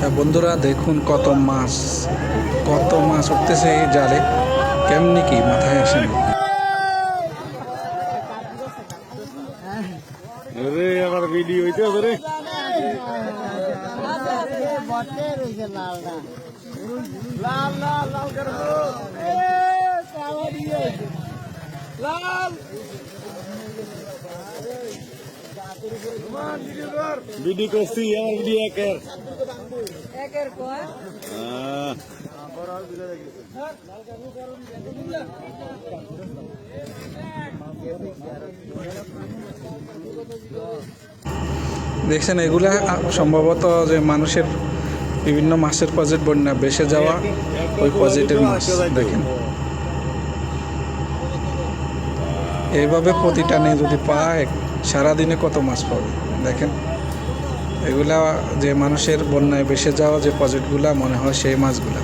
তা বন্ধুরা দেখুন কত মাছ কত মাছ উঠতেছে এই জালে। কেমনি কি মাথায় আসে না। আরে আবার ভিডিও হইতে হবে রে। ভিডিও করছি আমার ভিডিও একের। হ্যাঁ। দেখছেন এগুলা সম্ভবত যে মানুষের বিভিন্ন মাছের পজেট বন্যা বেসে যাওয়া ওই পজেটের মাছ দেখেন। এইভাবে প্রতি টানে যদি পায়, সারাদিনে কত মাছ পাবে? দেখেন, এগুলা যে মানুষের বন্যায় বেসে যাওয়া যে প্রজেক্টগুলা, মনে হয় সেই মাছগুলা।